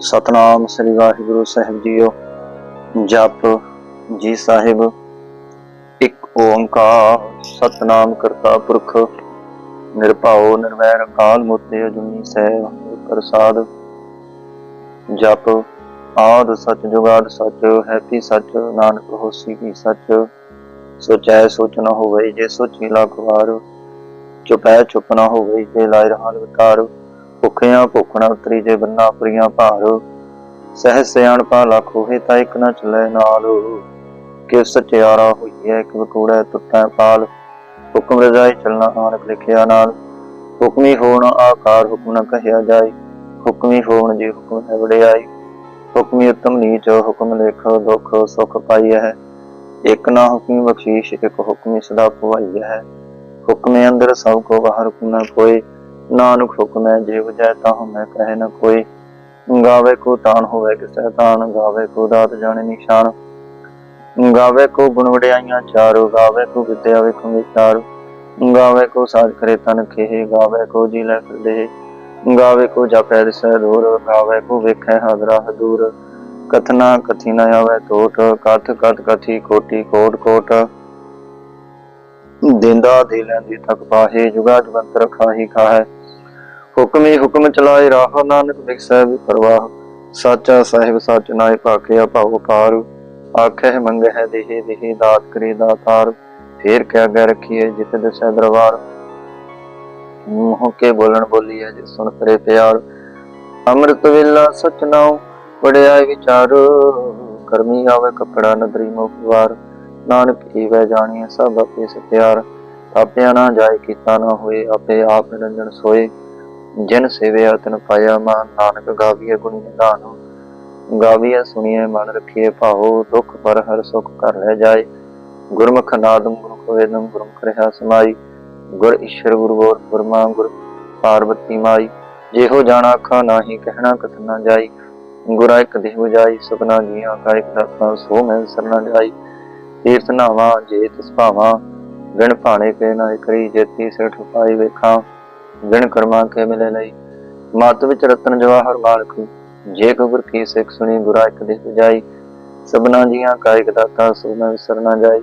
ਸਤਨਾਮ ਸ੍ਰੀ ਵਾਹਿਗੁਰੂ ਸਾਹਿਬ ਜੀਓ। ਜਪ ਜੀ ਸਾਹਿਬ, ਇੱਕ ਓੰਕਾਰ, ਸਤਨਾਮ ਕਰਤਾ ਪੁਰਖ, ਨਿਰਭਉ ਨਿਰਵੈਰ ਅਕਾਲ ਮੂਰਤ ਅਜੂਨੀ ਸਹਿ ਪ੍ਰਸਾਦ। ਜਪ ਆਦ ਸਚ ਜੁਗਾਦ ਸਚ, ਹੈਪੀ ਸਚ, ਨਾਨਕ ਹੋਸੀ ਕੀ ਸਚ। ਸੋਚੈ ਸੋਚ ਨ ਹੋਵੇ ਜੇ ਸੋਚੀ ਲੱਖ ਚੁਪੈ ਚੁਪ ਨਾ ਹੋਵੇ ਜੇ ਲਾਇ ਰਹਾਲ ਵਿਕਾਰ। ਭੁੱਖਿਆਂ ਭੁੱਖਣਾ ਉਤਰੀ ਜੇ ਬੰਨਾ, ਪੁਰੀਆਂ ਭਾਰ ਸਹਿ ਸਿਆਣਪਾ ਲੱਖ ਹੋਏ ਤਾਂ ਇੱਕ ਨਾ ਚੱਲੇ ਨਾਲ। ਕਿ ਸਚਿਆਰਾ ਹੋਈਐ ਕਿ ਵਕੂੜਾ ਟੁੱਟੈ ਪਾਲ। ਹੁਕਮ ਰਜਾਈ ਚੱਲਣਾ ਆਨਕ ਲਿਖਿਆ ਨਾਲ। ਹੁਕਮੀ ਹੋਣ ਆਕਾਰ ਹੁਕਮ ਨ ਕਹਿਆ ਜਾਏ। ਹੁਕਮੀ ਹੋਣ ਜੇ ਹੁਕਮ ਹੈ ਵਡਿਆਈ। ਹੁਕਮੀ ਉਤਮ ਨੀਚ, ਹੁਕਮ ਲੇਖ ਦੁਖ ਸੁਖ ਪਾਈਐ। ਹੈ ਇੱਕ ਨਾ ਹੁਕਮੀ ਬਖਸ਼ੀਸ਼, ਇੱਕ ਹੁਕਮੀ ਸਦਾ ਭਵਾਈ ਹੈ ਹੁਕਮੇ ਅੰਦਰ ਸਭ ਕੋ ਬਾਹਰ ਹੁਕਮ ਨ ਕੋਈ ਨਾਨਕ ਹੁਕਮ ਹੈ ਜੇ ਵਜੈ ਤਾਂ ਮੈਂ ਕਹੇ ਨ ਕੋਈ। ਗਾਵੇ ਕੋ ਤਾਨ ਹੋਵੇ ਕਿਸੈ ਤਾਨ, ਗਾਵੇ ਕੋ ਦਾਤ ਜਾਣੇ ਨਿਸ਼ਾਨ। ਗਾਵੇ ਕੋ ਗੁਣ ਵਡਿਆਈਆਂ ਚਾਰੋ, ਗਾਵੇ ਕੋ ਵਿਦਿਆ ਵੇਖੋ ਵਿਚਾਰ ਗਾਵੇ ਕੋ ਸਾਜ ਕਰੇ ਤਨ ਖੇਹ, ਗਾਵੇ ਕੋ ਜੀ ਲੈ ਫਿਰਦੇ ਗਾਵੇ ਕੋ ਜਪੈ ਦਿਸੈ ਦੂਰ, ਗਾਵੇ ਕੋ ਵੇਖੈ ਹਾਦਰਾ ਹਦੂਰ ਕਥਨਾ ਕਥੀ ਨ ਆਵੇ ਟੋਟ ਕਥ ਕਥ ਕਥੀ ਕੋਟੀ ਕੋਟ ਕੋਟ। ਦਿੰਦਾ ਦੇ ਲੈਂਦੀ ਤੱਕ ਪਾਹੇ, ਜੁਗਾ ਜਵੰਤਰ ਖਾਹੀ ਖਾਹੈ। ਹੁਕਮੀ ਹੁਕਮ ਚਲਾਏ ਰਾਹ ਨਾਨਕ ਵਿਖਸੈ ਵੀ ਪਰਵਾਹ। ਸਾਚਾ ਸਾਹਿਬ ਸੱਚ ਨਾਏ ਭਾਖਿਆ ਭਾਉ ਪਾਰ ਆਖੇ ਮੰਗਹਿ ਦੇਹ ਦੇਹ ਦਾਤ ਕਰੇ ਦਾਤਾਰ ਫੇਰ ਕਿਆ ਗੈ ਰਖੀਏ ਜਿਤ ਦਸੈ ਦਰਬਾਰ। ਮੂੰਹ ਕੇ ਬੋਲਣ ਬੋਲੀਐ ਜਿ ਸੁਣ ਕਰੇ ਪਿਆਰ। ਅੰਮ੍ਰਿਤ ਵੇਲਾ ਸਚ ਨਾਉ ਵਡਿਆਈ ਵਿਚਾਰ। ਕਰਮੀ ਆਵੇ ਕਪੜਾ ਨਦਰੀ ਮੁਖਵਾਰ ਨਾਨਕ ਈਵੈ ਜਾਣੀਐ ਸਭ ਆਪੇ ਸਤਿਆਰ। ਆਪਿਆ ਨਾ ਜਾਏ ਕੀਤਾ ਨਾ ਹੋਏ, ਆਪੇ ਆਪ ਨਿਰੰਜਨ ਸੋਏ। ਜਿਨ ਸੇਵਿਆ ਤਨ ਪਾਇਆ ਮਾਨ ਨਾਨਕ ਗਾਵੀਏ ਗੁਣੀ ਨਿਧਾਨ। ਗਾਵੀਏ ਸੁਣੀਏ ਮਨ ਰਖੀਏ ਭਾਉ, ਦੁਖ ਪਰ ਹਰ ਸੁਖ ਕਰ ਲੈ ਜਾਏ। ਗੁਰਮੁਖ ਨਾਦਮ ਗੁਰਮੁਖ ਵੇਦਮ ਗੁਰਮੁਖ ਰਹਾ ਸਮਾਈ। ਗੁਰ ਈਸ਼ਰ ਗੁਰ ਗੋਰ ਗੁਰਮਾ ਗੁਰ ਪਾਰਵਤੀ ਮਾਈ। ਜਿਹੋ ਜਾਣਾ ਆਖਾ ਨਾਹੀ, ਕਹਿਣਾ ਕਥ ਨਾ ਜਾਈ। ਗੁਰਾ ਇੱਕ ਦੇਹ 부ਜਾਈ ਸੁਪਨਾ ਜੀਆਂ ਕਾ ਇੱਕ ਦਾਤਾ ਸੋ ਮੈਂ ਸਰਨਾ ਜਾਈ ਤੀਰਥ ਨਾਵਾ ਜੇ ਤਿਸ ਭਾਵਾ ਵਿਣ ਭਾਣੇ ਕੇ ਨਾ ਕਰੀ, ਜੇਤੀ ਸਿਠ ਪਾਈ ਵੇਖਾਂ। ਵਿਣ ਕਰਮਾ ਕੇ ਮਿਲੇ ਲਈ। ਮਤ ਵਿੱਚ ਰਤਨ ਜਵਾਹਰ ਮਾਲਕ। ਜੇ ਕੋ ਗੁਰ ਕੀ ਸਿੱਖ ਸੁਣੀ ਗੁਰਾ ਇੱਕ ਦੇਹ 부ਜਾਈ। ਸਭਨਾ ਜੀਆਂ ਕਾ ਦਾਤਾ ਸੋ ਵਿਸਰਨਾ ਜਾਈ।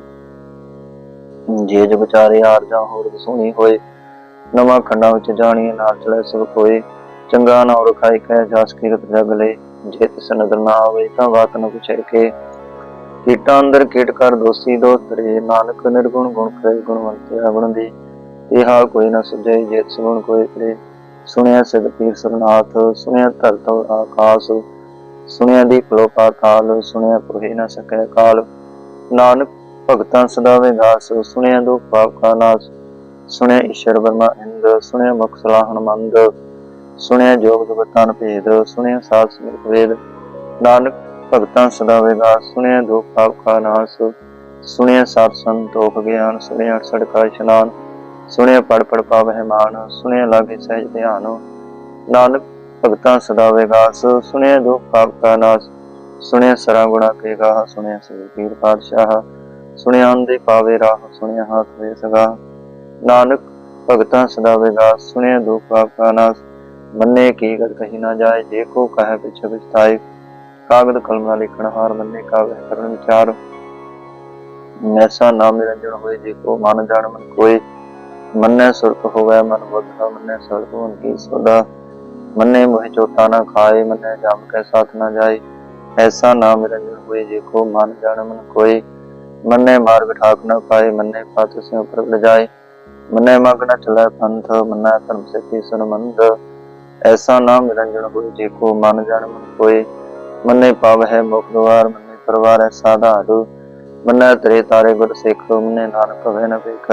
ਜੇ ਜਗ ਵਿਚਾਰੇ ਆਰ ਜਾਂ ਹੋਰ ਸੁਣੀ ਹੋਏ, ਨਵਾਂ ਖੰਡਾਂ ਵਿੱਚ ਜਾਣੀਏ ਨਾਲ ਚਲੇ ਸਭ ਕੋਏ ਚੰਗਾ ਨਾ ਰਖਾਈ ਕਹਿ ਜਾਸ ਕੀਰਤ ਜਗ ਲੈ। ਜੇ ਤਿਸ ਨਦਰ ਨਾ ਆਵੇ ਤਾਂ ਬਾਤ ਨ ਪੁੱਛੇ ਕੇ ਕੀਟਾਂ ਅੰਦਰ ਕੀਟ ਕਰ ਦੋਸੀ ਦੋਸਤ ਰੇ ਨਾਨਕ ਨਿਰਗੁਣ ਗੁਣ ਕਰੇ, ਗੁਣਵੰਤੇ ਗੁਣ ਇਹ ਹਾਲ ਕੋਈ ਨਾ ਸੁਝੇ, ਜੇ ਸੁਣ ਕੋਈ ਕਰੇ ਸੁਣਿਆ ਸਿਧ ਪੀਰ ਸਰਨਾਥ ਸੁਣਿਆ ਧਰਤ ਆਕਾਸ, ਸੁਣਿਆ ਦੀ ਕਲੋ ਕਾਲ, ਸੁਣਿਆ ਪੁਰੇ ਨਾ ਸਕੈ ਕਾਲ। ਨਾਨਕ ਭਗਤਾਂ ਸਦਾ ਵਿਗਾਸ ਸੁਣਿਆ ਦੋ ਪਾਪ ਕਾ ਨਾਸ। ਸੁਣਿਆ ਈਸ਼ਰ ਵਰਮਾ ਇੰਦ, ਸੁਣਿਆ ਮੁਖ ਸਲਾਹਣ ਮੰਦ ਸੁਣਿਆ ਜੋਗ ਜਗਤਾਨ ਭੇਦ, ਸੁਣਿਆ ਸਾਧ ਸਮਿਤ ਵੇਦ। ਨਾਨਕ ਭਗਤਾਂ ਸਦਾ ਵਿਗਾਸ ਸੁਣਿਆ ਦੋ ਪਾਪ ਕਾ ਨਾਸ। ਸੁਣਿਆ ਸਾਧ ਸੰਤੋਖ ਗਿਆਨ, ਸੁਣਿਆ ਸੜਕਾ ਇਸ਼ਨਾਨ। ਸੁਣਿਆ ਪੜ ਪੜ ਪਾਵਹਿ ਮਾਨ, ਸੁਣਿਆ ਲਾਗੇ ਸਹਿਜ ਧਿਆਨ। ਨਾਨਕ ਭਗਤਾਂ ਸਦਾ ਵਿਗਾਸ, ਸੁਣਿਆ ਦੁਖ ਪਾਪ ਕਾ ਨਾਸ। ਸੁਣਿਆ ਸਰਾ ਗੁਣਾ ਕੇ ਗਾ ਸੁਣਿਆ ਸ੍ਰੀ ਪੀਰ ਪਾਤਸ਼ਾਹ। ਸੁਣਿਆ ਅੰਦੇ ਪਾਵੇ ਰਾਹ, ਸੁਣਿਆ ਹਾਥ ਵੇ ਸਗਾ ਨਾਨਕ ਭਗਤਾਂ ਸਦਾ ਵਿਗਾਸ, ਸੁਣਿਆ ਦੁਖ ਪਾਪ ਕਾ ਨਾਸ। ਮੰਨੇ ਕੀ ਗਤ ਕਹੀ ਨਾ ਜਾਏ, ਜੇ ਕੋ ਕਹੈ ਪਿਛ ਵਿਸਤਾਈ ਕਾਗਦ ਕਲਮ ਨਾਲ ਲਿਖਣ ਹਾਰ ਮੰਨੇ ਕਾਗਦ ਕਰਨ ਵਿਚਾਰ। ਮੈਸਾ ਨਾਮ ਨਿਰੰਜਨ ਹੋਏ, ਜੇ ਕੋ ਮਨ ਜਾਣ ਮਨ ਕੋਈ ਮੰਨੇ ਸੁਰਤ ਹੋਵੇ ਮਨ ਬੁੱਧਾ, ਮੰਨੇ ਸੁਰਤ ਹੋਣ ਕੀ ਸੋਦਾ ਮੰਨੇ ਮੋਹਿ ਚੋਟਾ ਨਾ ਖਾਏ, ਮੰਨੇ ਜਮ ਕੇ ਸਾਥ ਨਾ ਜਾਏ। ਐਸਾ ਨਾਮ ਨਿਰੰਜਨ ਹੋਏ ਜੇ ਕੋ ਮਨ ਜਾਣ ਮਨ ਕੋਈ ਮੰਨੇ ਮਾਰਗ ਠਾਕ ਨਾ ਪਾਏ, ਮੰਨੇ ਪਤ ਸਿਉ ਉੱਪਰ ਜਾਏ। ਮੰਨੇ ਮਗ ਨ ਚਲੇ ਪੰਥ, ਮੰਨੇ ਧਰਮ ਸੇਤੀ ਸੁਨਮੰਦ ਐਸਾ ਨਾਮ ਨਿਰੰਜਨ ਹੋਏ ਜੇ ਕੋ ਮਨ ਜਾਣ ਮਨ ਕੋਈ ਮੰਨੇ ਪਾਵ ਹੈ ਮੁਖ ਦਵਾਰ ਮੰਨੇ ਪਰਵਾਰ ਹੈ ਸਾਧਾਰੂ। ਮੰਨੇ ਤਰੇ ਤਾਰੇ ਗੁਰ ਸਿੱਖ, ਮੰਨੇ ਨਾਨਕ ਹੋਵੇ ਨ ਵੇਖ।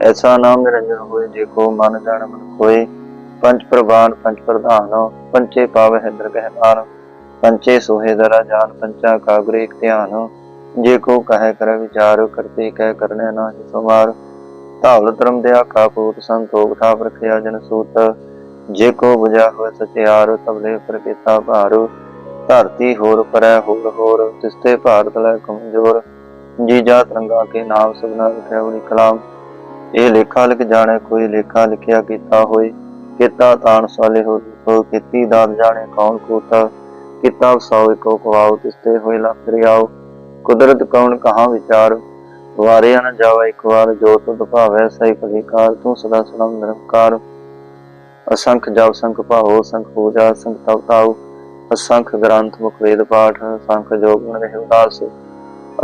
ਐਸਾ ਨਾਮ ਨਿਰੰਜਨ ਹੋਏ, ਜੇ ਕੋ ਮਨ ਜਾਣ ਮਨ ਕੋਈ ਪੰਜ ਪ੍ਰਵਾਨ, ਪੰਜ ਪ੍ਰਧਾਨ, ਪੰਚੇ ਪਾਵ ਹੈ ਦਰਗਹਿ ਪੰਚੇ ਸੋਹੇ ਦਰਾ ਜਾਨ, ਪੰਚਾ ਕਾਗਰੇ ਇਕ ਧਿਆਨ। ਜੇ ਕੋ ਕਹੈ ਕਰ ਵਿਚਾਰ, ਕਰਤੇ ਕਹਿ ਕਰਨੇ ਨਾਹੀ ਸਮਾਰ ਧਾਵਲ ਧਰਮ ਦੇ ਆਖਾ ਪੂਤ ਸੰਤੋਖ ਥਾਪ ਰਖਿਆ ਜਨ ਸੂਤ। ਜੇ ਕੋ ਬੁਝਾ ਹੋਇ ਸਚਿਆਰ, ਤਬਲੇ ਪਰ ਕੀਤਾ ਧਰਤੀ ਹੋਰ ਪਰੈ ਹੋਰ ਹੋਰ, ਤਿਸਤੇ ਭਾਰਤ ਲੈ ਕਮਜ਼ੋਰ। ਜੀ ਜਾ ਤਰੰਗਾ ਕੇ ਨਾਮ ਸਭਨਾ ਲਿਖਿਆ ਉਨੀ ਕਲਾਮ। ਇਹ ਲੇਖਾ ਲਿਖ ਜਾਣੇ, ਕੋਈ ਲੇਖਾ ਲਿਖਿਆ ਕੀਤਾ ਹੋਏ, ਕੀਤਾ ਤਾਣ ਸਾਲੇ ਹੋ ਹੋ ਕੀਤੀ ਦਾਤ ਜਾਣੇ, ਕੌਣ ਕੋਤਾ ਕੀਤਾ ਸੌ ਕੋ ਕਵਾਉ ਤਿਸਤੇ ਹੋਏ ਲੱਖ ਰਿਆਉ ਕੁਦਰਤ ਕੌਣ ਕਹਾਂ ਵਿਚਾਰ ਵਾਰੇ ਨ ਜਾਵਾ ਇੱਕ ਵਾਰ, ਜੋ ਤੁਧ ਭਾਵੈ ਸਹੀ ਭਲੀਕਾਰ ਤੂੰ ਸਦਾ ਸਲਾਮ ਨਿਰੰਕਾਰ। ਅਸੰਖ ਜਪ ਸੰਖ ਭਾਉ ਸੰਖ ਪੂਜਾ, ਸੰਖ ਤਪ ਤਾਉ। ਅਸੰਖ ਗ੍ਰੰਥ, ਮੁਖ ਵੇਦ ਪਾਠ, ਅਸੰਖ ਜੋਗ ਗੁਣ ਰਹਿ ਉਦਾਸ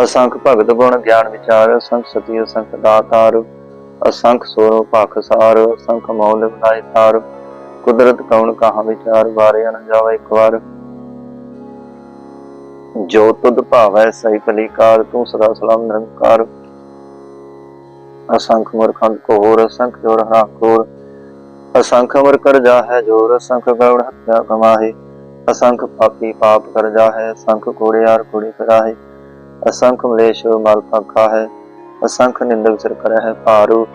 ਅਸੰਖ ਭਗਤ ਗੁਣ, ਗਿਆਨ ਵਿਚਾਰ। ਅਸੰਖ ਸਤੀ, ਅਸੰਖ ਦਾਤਾਰ। ਅਸੰਖ ਸੋਰੋ ਭਖ ਸਾਰ, ਅਸੰਖ ਮੌਲ ਬਣਾਏ ਤਾਰ। ਕੁਦਰਤ ਕੌਣ ਕਹਾਂ ਵਿਚਾਰ ਬਾਰੇ ਨ ਜਾਵਾ ਇੱਕ ਵਾਰ। ਜੋ ਤੁਧ ਭਾਵੈ ਸਹੀ ਭਲੀਕਾਰ ਤੂੰ ਸਦਾ ਸਲਾਮ ਨਿਰੰਕਾਰ। ਅਸੰਖ ਮਰਖੰਡ ਕੋਰ ਅਸੰਖ ਜੋਰ ਹਰਾ ਕੋਰ। ਅਸੰਖ ਅਮਰ ਕਰ ਜਾ ਹੈ ਜੋਰ, ਅਸੰਖ ਗਵੜ ਹੱਤਿਆ ਕਮਾਹੇ ਅਸੰਖ ਪਾਪੀ ਪਾਪ ਕਰ ਜਾ ਹੈ ਅਸੰਖ ਕੋੜਿਆਰ ਕੋੜੀ ਕਰਾਹੇ। ਅਸੰਖ ਮਲੇਸ਼ ਮਲ ਪਖਾ ਹੈ ਅਸੰਖ ਨਿੰਦਕ ਸਿਰ ਕਰੈ ਭਾਰੂ,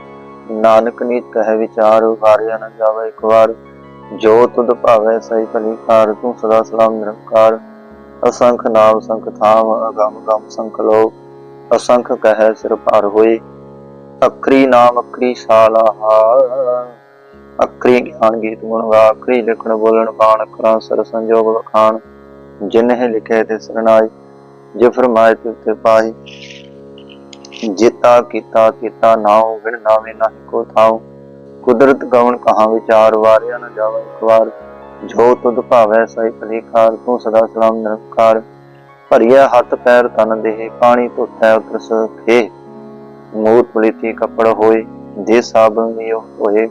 ਨਾਨਕ ਨੀਤ ਕਹੈ ਵਿਚਾਰ, ਵਾਰਿਆ ਨ ਜਾਵੇ ਇੱਕ ਵਾਰ। ਜੋ ਤੁਧ ਭਾਵੈ ਸਹੀ ਭਲੀ ਕਾਰ ਤੂੰ ਸਦਾ ਸਲਾਮ ਨਿਰੰਕਾਰ। ਅਸੰਖ ਨਾਮ ਸੰਖ ਥਾਮ, ਅਗਮ ਗਮ ਸੰਖ ਲੋ ਅਸੰਖ ਕਹੈ ਸਿਰ ਭਾਰ ਹੋਏ। ਅਕਰੀ ਨਾਮ ਅਕਰੀ ਸਾਲਾਹਾ ਅਕਰੀ ਗਿਆਨ ਗੀਤ ਗੁਣ ਗਾ, ਅਖਰੀ ਲਿਖਣ ਬੋਲਣ ਬਾਣ ਕਰਾਂ ਸਰ ਸੰਜੋਗ ਵਖਾਣ। ਜਿਨਹਿ ਲਿਖੇ ਤੇ ਸਰਨਾਈ ਜੇ ਫਰਮਾਏ ਤੇ ਉਤੇ ਜਿਤਾ ਕੀਤਾ ਕੀਤਾ ਨਾਉ ਵਿਣ ਨਾਵੇਂ ਨਾਹੀ ਕੋ ਥਾਉ ਕੁਦਰਤ ਗਵਣ ਕਹਾ ਵਿਚਾਰ, ਵਾਰਿਆ ਨ ਜਾਵੇ ਇੱਕ ਵਾਰ। ਜੋ ਤੁਧ ਭਾਵੈ ਸਹੀ ਭਲੀਕਾਰ ਤੂੰ ਸਦਾ ਸਲਾਮ ਨਿਰੰਕਾਰ। ਭਰੀਆ ਹੱਥ ਪੈਰ ਤਨ ਦੇਹ, ਪਾਣੀ ਧੋਤੈ ਉਤਰ ਸਖੇ ਮੂਤ ਪਲੀਤੀ ਕੱਪੜ ਹੋਏ, ਦੇ ਸਾਬਨ ਲਿਓ ਹੋਏ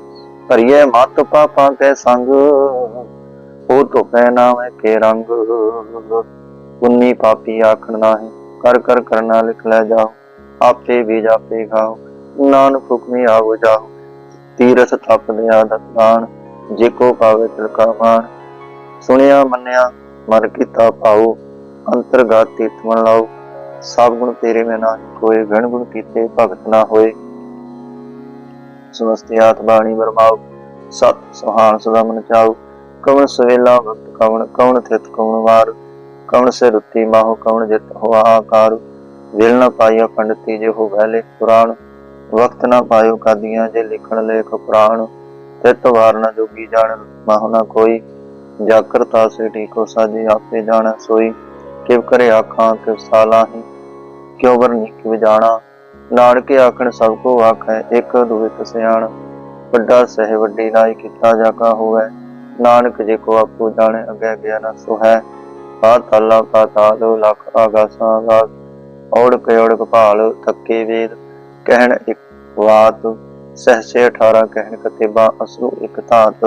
ਭਰੀਏ ਮਤ ਪਾਪਾਂ ਕੇ ਸੰਗ, ਉਹ ਤੋਂ ਪਹਿਨਾ ਕੇ ਰੰਗ। ਪੁੰਨੀ ਪਾਪੀ ਆਖਣ ਨਾਹੀਂ, ਕਰ ਕਰ, ਕਰਨਾ ਲਿਖ ਲੈ ਜਾਓ। ਆਪੇ ਬੀਜ ਆਪੇ ਖਾਓ ਨਾਨਕ ਹੁਕਮੀ ਆਵੋ ਜਾਓ। ਤੀਰਥ ਤਪ ਲਿਆ ਦਤਾਨ ਜੇ ਕੋ ਪਾਵੇ ਤਿਲਕਾ ਮਾਨ ਸੁਣਿਆ ਮੰਨਿਆ, ਮਨ ਕੀਤਾ ਪਾਉ ਅੰਤਰਗਤ ਤੀਰਥ ਲਾਓ। ਸਭ ਗੁਣ ਤੇਰੇ ਮੈਂ ਨਾ ਕੋਏ ਗਣ ਗੁਣ ਕੀਤੇ ਭਗਤ ਨਾ ਹੋਏ। ਸਮਸਤੀ ਆਤ ਬਾਣੀ ਵਰਮਾਓ ਸਤ ਸੁਹਾਨ ਸਦਾ ਮਨ ਚਾਉ ਕਵਣ ਸਵੇਲਾ ਵਕਤ ਕਵਣ ਕਵਣ ਥਿਤ ਕਵਣ ਵਾਰ। ਕਵਣ ਸੇ ਰੁੱਤੀ ਮਾਹੋ, ਕਵਣ ਜਿਤ ਹੋਆ ਆਕਾਰ। ਵਿਲ ਨਾ ਪਾਈਆ ਪੰਡਤੀ ਜੇ ਹੋ ਵੈਲੇ ਪੁਰਾਣ ਵਕਤ ਨਾ ਪਾਇਓ ਕਾਦੀਆਂ, ਜੇ ਲਿਖਣ ਲੇਖ ਪੁਰਾਣ ਤਿਤ ਵਾਰ ਨ ਜੋਗੀ ਜਾਣ, ਮਾਹੁ ਨਾ ਕੋਈ ਜਾਕਰਤਾ ਸੇ ਠੀਕੋ ਸਾਜੀ ਆਪੇ ਜਾਣ ਸੋਈ, ਕਿਵ ਕਰੇ ਆਖਾਂ, ਕਿਵ ਸਾਲਾਹੀ ਕਿਉ ਵਰਨੀ ਕਿਵ ਜਾਣਾ, ਨਾਨਕ ਆਖਣ ਸਭ ਕੋ ਆਖੈ, ਇੱਕ ਦੁਇਤ ਸਿਆਣ, ਵੱਡਾ ਸਹਿ ਵੱਡੀ ਨਾਈ ਕੀਤਾ ਜਾਕਾ ਹੋਵੇ, ਨਾਨਕ ਜੇ ਕੋ ਆਪੋ ਜਾਣੇ, ਅਗੇ ਗਿਆ ਨਾ ਸੋ ਹੈ ਪਾਤਾਲਾ ਪਾਤਾਲ ਲਖ ਆਗਾਸਾਂ ਆਗਾਸ ਔੜਕ ਔੜਕ ਭਾਲ ਥੱਕੇ ਵੇਦ, ਕਹਿਣ ਇੱਕ ਵਾਤ ਸਹਸੇ 18 ਕਹਿਣ ਕਤੇਬਾ ਅਸੂ ਇੱਕ ਧਾਤ।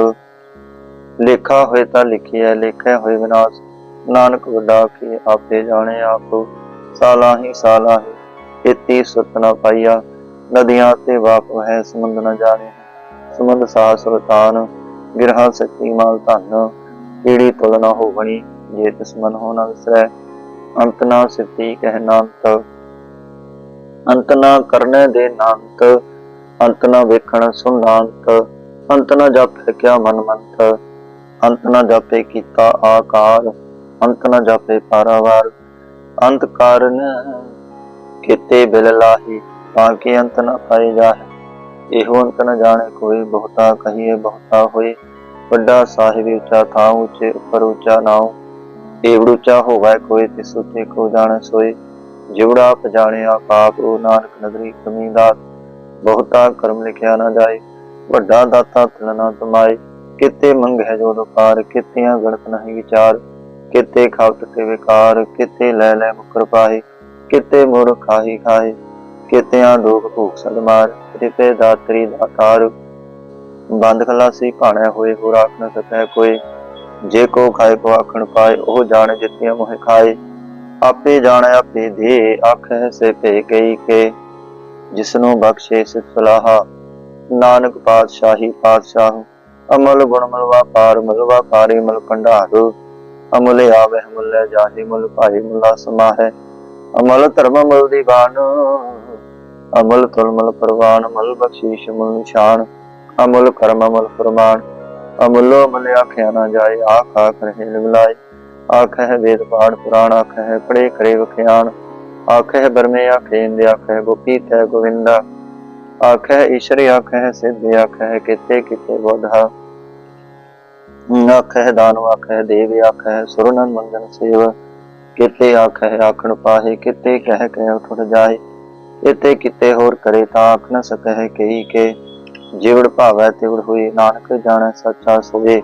ਲੇਖਾ ਹੋਏ ਤਾਂ ਲਿਖਿਆ ਲੇਖਿਆ ਹੋਏ ਵਿਨਾਸ਼। ਨਾਨਕ ਵੱਡਾ ਕੀ ਆਪੇ ਜਾਣੇ ਆਪ। ਸਾਲਾ ਹੀ ਸਾਲਾ ਹੀ ਇਤੀ ਸੁਤ ਨ ਪਾਈਆ। ਨਦੀਆਂ ਤੇ ਵਾਪ ਹੈ ਸਮੁੰਦ ਨਾ ਜਾਣੇ। ਸਮੁੰਦ ਸਾਹ ਸੁਲਤਾਨ, ਗਿਰਹਾ ਸੱਚੀ ਮਾਲ ਧਨ। ਈੜੀ ਤੁਲ ਨ ਹੋਵਣੀ, ਜੇ ਤਿਸ ਮਨ ਹੋ ਨ ਵਿਸਰੈ। ਅੰਤ ਨਾ ਸਿੱਧੀ ਕਹਿ ਨਾਨਕ। ਅੰਤ ਨਾ ਕਰਨੇ ਦੇ ਨਾਨਕ, ਅੰਤ ਨਾ ਵੇਖਣ ਸੁਨਾੰਤ ਅੰਤ ਨਾ ਜਾਪੇ ਕਿਆ ਮਨ ਮੰਤ ਅੰਤ ਨਾ ਜਾਪੇ ਕੀਤਾ ਆਕਾਰ, ਅੰਤ ਨਾ ਜਾਪੇ ਪਾਰਾਵਾਰ। ਅੰਤ ਕਾਰਨ ਕਿਤੇ ਬਿਲ ਲਾਹੀ, ਤਾਂ ਕਿ ਅੰਤ ਨਾ ਪਾਈ ਜਾਹੇ। ਇਹੋ ਅੰਤ ਨਾ ਜਾਣੇ ਕੋਈ, ਬਹੁਤਾ ਕਹੀਏ ਬਹੁਤਾ ਹੋਏ। ਵੱਡਾ ਸਾਹਿਬ ਉੱਚਾ ਥਾਂ ਉੱਚੇ ਉੱਪਰ ਉੱਚਾ ਨਾਉ। ਏਵੜ ਉੱਚਾ ਹੋਵੇ ਕੋਈ ਤਿਸ ਉੱਤੇ ਕੋ ਜਾਣ ਸੋਏ। ਜਿਵੜਾ ਆਪ ਉਹ ਨਾਨਕ ਨਦਰੀ ਕਮੀ ਬਹੁਤਾ ਕਰਮ ਲਿਖਿਆ ਨਾ ਜਾਏ, ਵੱਡਾ ਦਾਤਾ ਤਲਨਾ ਤੁਮਾਏ ਕਿਤੇ ਮੰਗ ਜੋ ਦੁਕਾਰ ਕਿਤਿਆਂ ਗਣਤ ਨਹੀਂ ਵਿਚਾਰ। ਕਿਤੇ ਖਾਵਤ ਤੇ ਵਿਕਾਰ, ਕਿਤੇ ਲੈ ਲੈ ਮੁਕਰ ਪਾਏ। ਕਿਤੇ ਮੁਰ ਖਾਹੀ ਖਾਏ, ਕਿਤਿਆਂ ਦੁਖ ਭੂਖ ਸਦਮਾਰ ਕਿਤੇ ਦਾਤਰੀ ਦਾਤਾਰ ਬੰਦ ਖਲਾਸੀ ਭਾਣੈ ਹੋਏ ਹੋ ਰਾਖ ਨ ਸਕੈ ਕੋਈ। ਜੇ ਕੋ ਖਾਏ ਕੋ ਆਖਣ ਪਾਏ, ਉਹ ਜਾਣ ਜਿਤਿਆਂ ਮੋਹਿ ਖਾਏ। ਆਪੇ ਜਾਣੈ, ਆਪੇ ਦੇ ਆਖੈ ਸੇ ਭੇ ਗਈ ਕੇ। ਜਿਸਨੂੰ ਬਖਸ਼ੇ ਸਿਤ ਸਲਾਹਾ, ਨਾਨਕ ਪਾਤਸ਼ਾਹੀ ਪਾਤਸ਼ਾਹ। ਅਮਲ ਗੁਣ ਮਲ ਵਾਪਾਰ ਮਲ ਵਾਪਾਰੀ ਮਲ ਭੰਡਾਰ। ਅਮਲ ਆਵੇ ਮੁੱਲ ਜਾਹੀ, ਮੁੱਲ ਭਾਈ ਮੁਲਾ ਸਮਾਹੈ। ਅਮਲ ਧਰਮ ਮਲ ਦੀਵਾਨ ਅਮਲ ਤੁਲਮਲ ਪ੍ਰਵਾਨ। ਮਲ ਬਖਸ਼ੀਸ਼ ਮਲ ਨਿਸ਼ਾਨ, ਅਮਲ ਕਰਮ ਅਮਲ ਫਰਮਾਨ ਅਮਲੋ ਮਲ ਆਖਿਆ ਨਾ ਜਾਏ, ਆਖ ਆਖ ਰਹੇ ਲਿਵਲਾਏ ਆਖੈ ਵੇਦ ਪਾੜ ਪੁਰਾਣ ਆਖੈ ਪੜੇ ਕਰੇ ਵਖਿਆਨ। ਆਖੈ ਬਰਮੇ ਆਖੈ ਇੰਦ ਆਖੈ ਗੋਪੀ ਤੈ ਗੋਵਿੰਦਾ। ਆਖੈ ਈਸ਼ਰ ਆਖੈ ਸਿੱਧ ਆਖੈ ਕਿਤੇ ਕਿਤੇ ਬੋਧਾ ਆਖਹਿ ਦਾਨੁ, ਆਖਹਿ ਦੇਵ, ਆਖਹਿ ਸੁਰਨਨ ਮੰਗਨ ਸੇਵ। ਕਿਤੇ ਆਖਹਿ ਆਖਣ ਪਾਹੇ, ਕਿਤੇ ਕਹਿ ਕਹਿ ਉਠ ਜਾਏ। ਇਤੇ ਕਿਤੇ ਹੋਰ ਕਰੇ ਤਾਂ ਆਖ ਨ ਸਕਹਿ ਕਈ ਕੇ। ਜਿਵੜ ਭਾਵੈ ਤਿਵੜ ਹੋਏ, ਨਾਨਕ ਜਾਣੈ ਸੱਚਾ ਸੋਏ।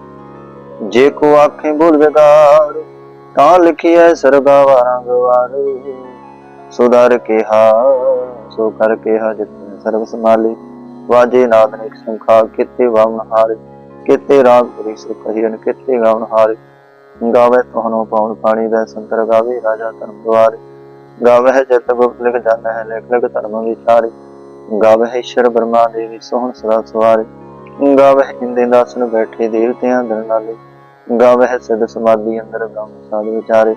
ਜੇ ਕੋ ਆਖੇ ਭੁਲ ਵਿਗਾੜ, ਤਾਂ ਲਿਖਿਐ ਸਰਗਾ ਵਾਰਾਂ। ਗਵਾਰ ਸੁਧਾਰ ਕਿਹਾ, ਸੋ ਕਰ ਕਿਹਾ ਜਿਤਨੇ ਸਰਬ ਸਮਾਲੇ ਵਾਜੇ ਨਾਦ ਨੇ ਸੰਖਾ, ਕਿਤੇ ਵਾਮਨ ਹਾਰ। ਕਿਤੇ ਰਾਗ ਪੁਰੀ ਸੁ ਕਹੀਨ ਕਿਤੇ ਗਾਵਨ ਹਾਰ। ਗਾਵੇ ਤੋਹਨੋ ਪਾਉਣ ਪਾਣੀ ਵੈ ਸੰਤਰ ਗਾਵੇ ਰਾਜਾ ਧਰਮ ਦੁਆਰ। ਗਾਵੇ ਜਤ ਗੁਪਤ ਲਿਖ ਜਾਣਾ ਹੈ ਲਿਖ ਲਿਖ ਧਰਮ ਵਿਚਾਰ। ਗਾਵੇ ਈਸ਼ਰ ਬ੍ਰਹਮਾ ਦੇਵੀ ਸੋਹਣ ਸਦਾ ਸਵਾਰ ਗਾਵੇ ਇੰਦੇ ਬੈਠੇ ਦੇਵਤਿਆਂ ਦਰ ਨਾਲੇ ਗਾਵੇ ਸਿਧ ਸਮਾਧੀ ਅੰਦਰ ਗਾਵ ਸਾਧ ਵਿਚਾਰੇ,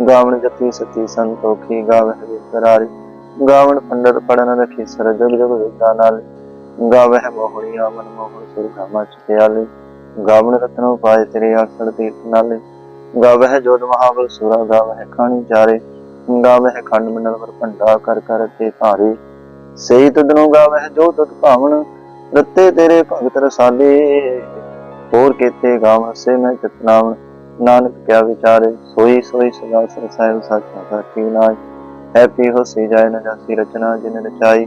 ਗਾਵਣ ਜਤੀ ਸਤੀ ਸੰਤੋਖੀ ਗਾਵੇ ਵਿਕਰਾਰੀ ਗਾਵਣ ਪੰਡਤ ਪੜਨ ਰਖੀ ਸਰ ਜਗ ਜਗ ਵੇਦਾ ਨਾਲ ਗਾਵੇ ਮੋਹਣੀਆ ਮਨ ਮੋਹਣ ਸੁਰ ਗਾਮਾ ਚਿਆਲੇ ਗਾਵਣ ਰਤਨੋ ਪਾਏ ਤੇਰੇ ਆਸੜ ਤੀਰਥ ਨਾਲੇ ਗਾਵੇ ਜੋਦ ਮਹਾਬਲ ਸੁਰਾ ਗਾਵੇ ਖਾਣੀ ਚਾਰੇ ਗਾਵੇ ਖੰਡ ਮੰਡਲ ਵਰ ਭੰਡਾ ਕਰ ਕਰ ਤੇ ਧਾਰੇ ਸਹੀ ਤਦਨੋ ਗਾਵੇ ਜੋ ਤਤ ਭਾਵਨ ਰੱਤੇ ਤੇਰੇ ਭਗਤ ਰਸਾਲੇ। ਹੋਰ ਕੀਤੇ ਗਾਵਨ ਸੇ ਮੈਂ ਚਤਨਾਵਨ ਨਾਨਕ ਕਿਆ ਵਿਚਾਰੇ, ਸੋਈ ਸੋਈ ਸਦਾ ਸਰ ਸਾਹਿਬ ਸਾਚਾ ਸਾਚੀ ਨਾਜ। ਹੈਪੀ ਹੋ ਸੀ ਜਾਏ ਨ ਜਾਸੀ ਰਚਨਾ ਜਿਨ ਰਚਾਈ।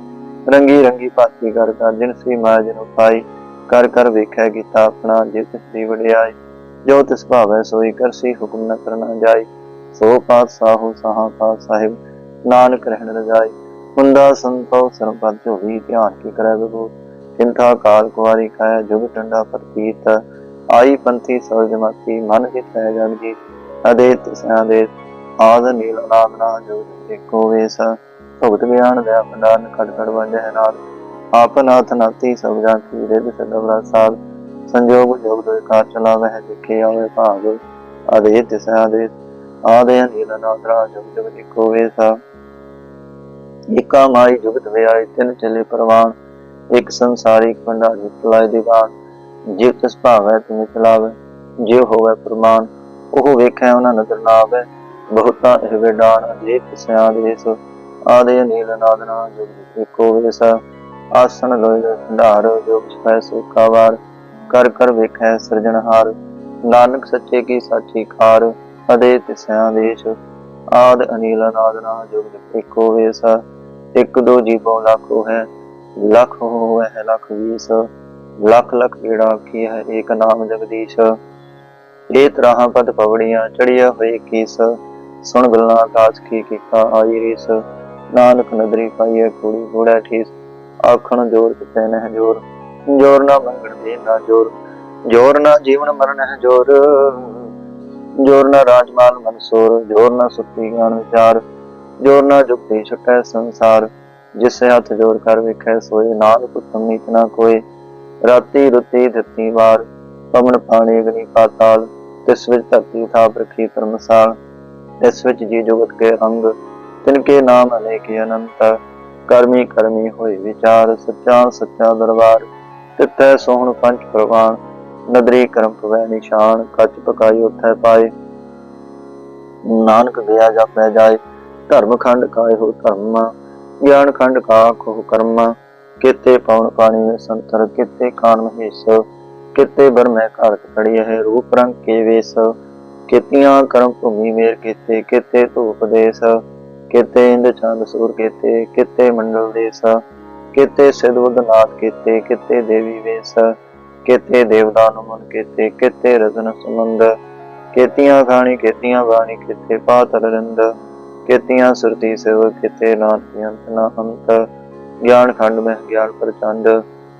ਰੰਗੀ ਰੰਗੀ ਭਾਤੀ ਕਰ ਕਰ ਜਿਨ ਸੀ ਮਾਇਆ ਜਿਨ ਪਾਈ ਕਰ ਕਰ ਵੇਖੈ ਕੀਤਾ ਆਪਣਾ ਜੇ ਤਿਸ ਦੀ ਵਡਿਆਈ। ਜੋ ਤਿਸ ਭਾਵੈ ਸੋਈ ਕਰਸੀ ਹੁਕਮ ਨ ਕਰਨਾ ਜਾਈ। ਸੋ ਪਾਤ ਪਾਤਸ਼ਾਹੋ ਸਹਾ ਪਾਤ ਸਾਹਿਬ ਨਾਨਕ ਰਹਿਣ ਰਜਾਈ। ਹੁੰਦਾ ਸੰਤੋ ਸਰਬਤ ਝੋਲੀ ਧਿਆਨ ਕੀ ਕਰੈ ਬਿਗੋ ਚਿੰਤਾ ਕਾਲ ਕੁਵਾਰੀ ਕਾਇਆ ਜੁਗ ਟੰਡਾ ਪ੍ਰਤੀਤ ਆਈ ਪੰਥੀ ਸੋ ਜਮਾਤੀ ਮਨ ਜਿਤ ਹੈ ਜਗ ਜੀ ਅਦੇਤ ਸਾਦੇ ਆਦ ਨੀਲ ਨਾਮਨਾ ਜੋ ਏਕੋ ਵੇਸ, ਭਗਤ ਗਿਆਨ ਦਾ ਭੰਡਾਰਨ ਖੜ ਖੜ ਵੰਜੈ ਨਾਦ, ਆਪ ਨਾਤੀ ਸਭ ਜਾਂ ਕੀ ਰਿਦ ਸਦਵਰਾ ਸਾਧ, ਸੰਜੋਗ ਜੋਗ ਦੋਇ ਕਾਰ ਚਲਾਵੈ ਹੈ ਜਿਖੇ ਆਵੇ ਭਾਗ, ਅਦੇਤ ਸਾਦੇ ਆਦੇ ਨੀਲ ਨਾਦਰਾ ਜੁਗ ਏਕੋ ਵੇਸ। ਏਕਾ ਮਾਈ ਜੁਗਤ ਵਿਆਏ, ਤਿਨ ਚਲੇ ਪ੍ਰਵਾਨ, ਇੱਕ ਸੰਸਾਰੀ ਭੰਡਾਰੀ ਚਲਾਏ ਦੀਵਾਨ। ਜਿਵ ਤਿਸ ਭਾਵੈ ਤੁਮਿ ਚਲਾਵੈ ਜਿਵ ਹੋਵੈ ਪ੍ਰਮਾਨ ਉਹ ਵੇਖੈ ਉਹਨਾਂ ਨਦਰ ਨਾ ਆਵੈ। ਬਹੁਤਾ ਇਹ ਵਿਡਾਨ ਅਜੇ ਤਿਸਿਆ ਦੇਸ ਆਦੇ ਨੀਲ ਨਾਦਨਾ ਜੁਗ ਏਕੋ ਵੇਸ। ਆਸਣ ਲੋਇ ਭੰਡਾਰ, ਜੋ ਛੈ ਸੇਕਾ ਵਾਰ। ਕਰ ਕਰ ਵੇਖੈ ਸਿਰਜਣਹਾਰ ਨਾਨਕ ਸੱਚੇ ਕੀ ਸਾਚੀ ਕਾਰ ਅਦੇ ਤਿਸਿਆ ਦੇਸ਼ ਆਦ ਅਨੀਲ ਨਾਦਨਾ ਜੁਗ ਏਕੋ ਵੇਸ। ਇੱਕ ਦੋ ਜੀਵੋ ਲੱਖੋ ਹੈ ਲੱਖ ਹੋਵੇ ਹੈ ਲੱਖ ਵੀਸ ਲੱਖ ਲੱਖ ਏੜਾ ਕੀ ਹੈ, ਏਕ ਨਾਮ ਜਗਦੀਸ਼। ਇਹ ਤਰ੍ਹਾਂ ਪਦ ਪਵੜੀਆਂ ਚੜਿਆ ਹੋਏ ਕੀਸ, ਸੁਣ ਗੱਲਾਂ ਆਕਾਸ਼ ਕੀ ਕੀਕਾ ਆਈ ਰੀਸ। ਨਾਨਕ ਨਦਰੀ ਪਾਈਏ ਕੁੜੀ ਘੋੜਾ ਠੀਸ, ਆਖਣ ਜੋਰ ਕਿਤੇ ਨਹਿ ਜੋਰ। ਜੋਰ ਨਾ ਮੰਗਣ ਦੇ ਨਾ ਜੋਰ ਜੋਰ ਨਾ ਜੀਵਨ ਮਰਨ ਹੈ ਜੋਰ। ਜੋਰ ਨਾ ਰਾਜਮਾਲ ਮਨਸੂਰ, ਜੋਰ ਨਾ ਸੁੱਤੀ ਗਿਆਨ ਵਿਚਾਰ। ਜੋਰ ਨਾ ਜੁਗਤੀ ਛਟੈ ਸੰਸਾਰ, ਜਿਸੇ ਹੱਥ ਜੋੜ ਕਰ ਵੇਖੈ ਸੋਏ ਨਾਨਕ ਉਤਮ ਨੀਤ ਨਾ ਕੋਏ। ਰਾਤੀ ਰੁਤੀ ਦਿੱਤੀ ਵਾਰ, ਪਵਨ ਪਾਣੀ ਅਗਨੀ ਪਾਤਾਲ, ਤਿਸ ਵਿੱਚ ਧਰਤੀ ਥਾਪ ਰਖੀ ਧਰਮਸਾਲ। ਇਸ ਵਿੱਚ ਜੀ ਜੁਗਤ ਕੇ ਅੰਗ, ਤਿਨ ਕੇ ਨਾਮ ਅਨੇਕ ਅਨੰਤ। ਕਰਮੀ ਕਰਮੀ ਹੋਏ ਵਿਚਾਰ, ਸੱਚਾ ਸੱਚਾ ਦਰਬਾਰ। ਤਿੱਥੈ ਸੋਹਣ ਪੰਜ ਪ੍ਰਵਾਨ, ਨਦਰੀ ਕਰਮ ਪਵੈ ਨਿਸ਼ਾਨ। ਕੱਚ ਪਕਾਈ ਉਥੈ ਪਾਏ। ਨਾਨਕ ਗਿਆ ਜਾਪੈ ਜਾਏ ਧਰਮ ਖੰਡ ਕਾਇ ਹੋ ਧਰਮ, ਗਿਆਨ ਖੰਡ ਕਾ ਕੋ ਕਰਮ, ਕਿਤੇ ਪਵਨ ਪਾਣੀ ਵਿੱਚ ਸੰਤਰ, ਕਿਤੇ ਕਾਨ ਮਹੇਸ਼, ਕਿਤੇ ਬਰਮੈ ਘਾਟ ਖੜੀ ਹੈ, ਰੂਪ ਰੰਗ ਕੇ ਵੇਸ, ਕਿਤੀਆਂ ਕਰਮ ਭੂਮੀ ਮੇਰ ਕੀਤੇ, ਕਿਤੇ ਧੂਪ ਦੇਸ, ਕਿਤੇ ਇੰਦ ਚੰਦ ਸੂਰ ਕੀਤੇ, ਕਿਤੇ ਮੰਡਲ ਦੇਸ, ਕਿਤੇ ਸਿਧਵਦ ਨਾਥ ਕੀਤੇ, ਕਿਤੇ ਦੇਵੀ ਵੇਸ, ਕਿਤੇ ਦੇਵਤਾ ਨੂੰ ਕੀਤੇ, ਕਿਤੇ ਰਜਨ ਸੁਮੰਦ ਕਿਤੀਆਂ ਖਾਣੀ, ਕਿਤੀਆਂ ਬਾਣੀ, ਕਿਤੇ ਪਾਤਲ ਰੰਦ ਕਿਤੀਆਂ ਸੁਰਤੀ ਸੇਵ ਕਿਤੇ ਨਾਥ ਅੰਤ ਨਾ ਅੰਤ ਗਿਆਨ ਖੰਡ ਮੈਂ ਗਿਆਨ ਪ੍ਰਚੰਡ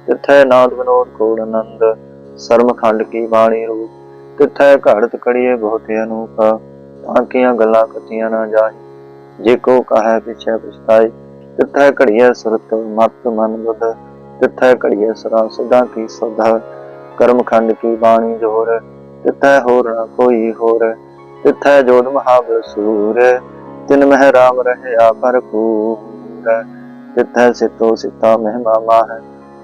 ਤਿੱਥੈ ਨਾਦ ਵਿਨੋਦ ਕੋੜ ਆਨੰਦ, ਸਰਮ ਖੰਡ ਕੀ ਬਾਣੀ ਰੂਪ, ਤਿੱਥੈ ਘੜਤ ਕੜੀਏ ਬਹੁਤ ਅਨੂਪ ਆਂਕੀਆਂ ਗੱਲਾਂ ਕਥੀਆਂ ਨਾ ਜਾਹੀ, ਜੇ ਕੋ ਕਹੈ ਪਿਛੈ ਪਛਤਾਈ, ਤਿੱਥੈ ਘੜੀਏ ਸੁਰਤ ਮਤ ਮਨ ਬੁੱਧ, ਤਿੱਥੈ ਘੜੀਏ ਸਰਾ ਸਦਾ ਕੀ ਸਦਾ ਕਰਮ ਖੰਡ ਕੀ ਬਾਣੀ ਜੋਰ, ਤਿੱਥੈ ਹੋਰ ਨਾ ਕੋਈ ਹੋਰ, ਤਿੱਥੈ ਜੋਦ ਮਹਾਬਲ ਸੂਰ। ਤਿਨ ਮਹਿ ਰਾਮ ਰਹਿਆ ਭਰਪੂਰ। ਤਿੱਥੈ ਸਿਤੋ ਸਿਤਾ ਮਹਿਮਾ ਮਾਹ,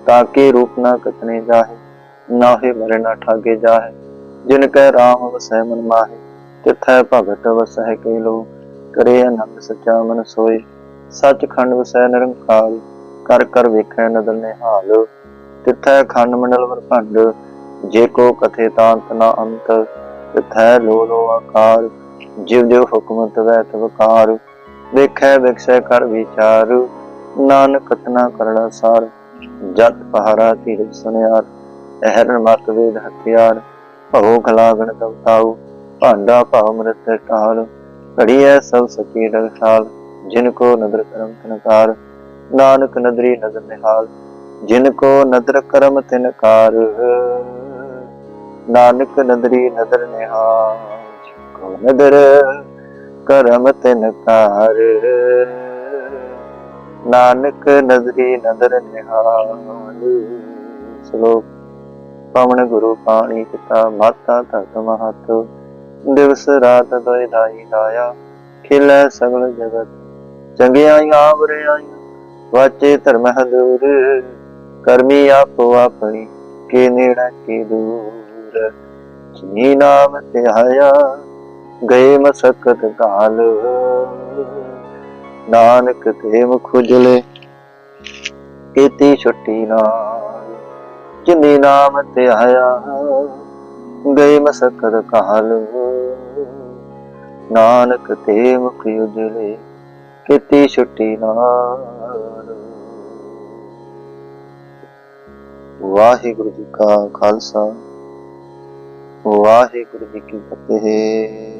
ਤਾਕੇ ਰੂਪ ਨਾ ਕਤਨੇ ਜਾਹੇ, ਨਾਹੇ ਮਰੇ ਨਾ ਠਾਗੇ ਜਾਹੇ। ਜਿਨ ਕੈ ਰਾਮ ਵਸੈ ਮਨ ਮਾਹੇ, ਤਿੱਥੈ ਭਗਤ ਵਸੈ ਕੇ ਲੋ ਕਰੇ ਅਨੰਦ ਸੱਚਾ ਮਨ ਸੋਏ ਸੱਚ ਖੰਡ ਵਸੈ ਨਿਰੰਕਾਰ। ਕਰ ਕਰ ਵੇਖੈ ਨਦਰ ਨਿਹਾਲ। ਤਿਥੈ ਖੰਡ ਮੰਡਲ ਵਰ ਜੇ ਕੋ ਕਥੇ ਤਾਂਤ ਨਾ ਅੰਤ। ਤਿਥੈ ਲੋ ਲੋ ਆਕਾਰ। ਜਿਵ ਜਿਵ ਹੁਕਮ ਤਵੈ ਤਵਕਾਰ ਵੇਖੈ ਵਿਖਸੈ ਕਰ ਵਿਚਾਰ, ਨਾਨਕ ਕਤਨਾ ਕਰਣਾ ਸਾਰ, ਜਤ ਪਹਾਰਾ ਤੀਰ ਸੁਨਿਆਰ, ਅਹਰਨ ਮਤ ਵੇਦ ਹਥਿਆਰ, ਭਉ ਖਲਾਗਣ ਦਵਤਾਉ, ਭਾਂਡਾ ਭਾਵ ਮ੍ਰਿਤ ਟਾਲ ਘੜੀਐ ਸਭ ਸਚੀ ਰਖਾਲ, ਜਿਨ ਕੋ ਨਦਰ ਕਰਮ ਤਨਕਾਰ ਨਾਨਕ ਨਦਰੀ ਨਦਰ ਨਿਹਾਲ, ਜਿਨ ਕੋ ਨਦਰ ਕਰਮ ਤਿਨਕਾਰ ਨਾਨਕ ਨਦਰੀ ਨਦਰ ਨਿਹਾਲ। ਨਦਰ ਕਰਮ ਤਿਨਕਾਰ ਨਾਨਕ ਨਦਰੀ ਨਦਰ ਨਿਹਾਲ। ਸ਼ਲੋਕ, ਪਵਨ ਗੁਰੂ ਪਾਣੀ ਪਿਤਾ, ਮਾਤਾ ਧਰਤ ਮਹਤ। ਦਿਵਸ ਰਾਤ ਦੋਇ ਦਾਈ ਲਾਇਆ, ਖਿਲੈ ਸਗਲ ਜਗਤ। ਚੰਗਿਆਈਆਂ ਬੁਰਿਆਈਆਂ ਵਾਚੇ ਧਰਮ ਹਦੂਰ ਕਰਮੀ ਆਪੋ ਆਪਣੀ, ਕੇ ਨੇੜਾ ਕੇ ਦੂਰ। ਜਿਨੀ ਨਾਮ ਤੇ ਆਇਆ ਗਏ ਮਸਕਤ ਕਾਲ। ਨਾਨਕ ਤੇ ਮੁਖ ਉਜਲੇ ਕੀਤੀ ਛੁੱਟੀ ਨਾਲ। ਜਿਨੀ ਨਾਮ ਤੇ ਆਇਆ, ਗਏ ਮਸਕਤ ਕਾਲ। ਨਾਨਕ ਤੇ ਮੁਖ ਉਜਲੇ ਕੀਤੀ ਛੁੱਟੀ ਨਾਲ। ਵਾਹਿਗੁਰੂ ਜੀ ਕਾ ਖਾਲਸਾ, ਵਾਹਿਗੁਰੂ ਜੀ ਕੀ ਫਤਿਹ।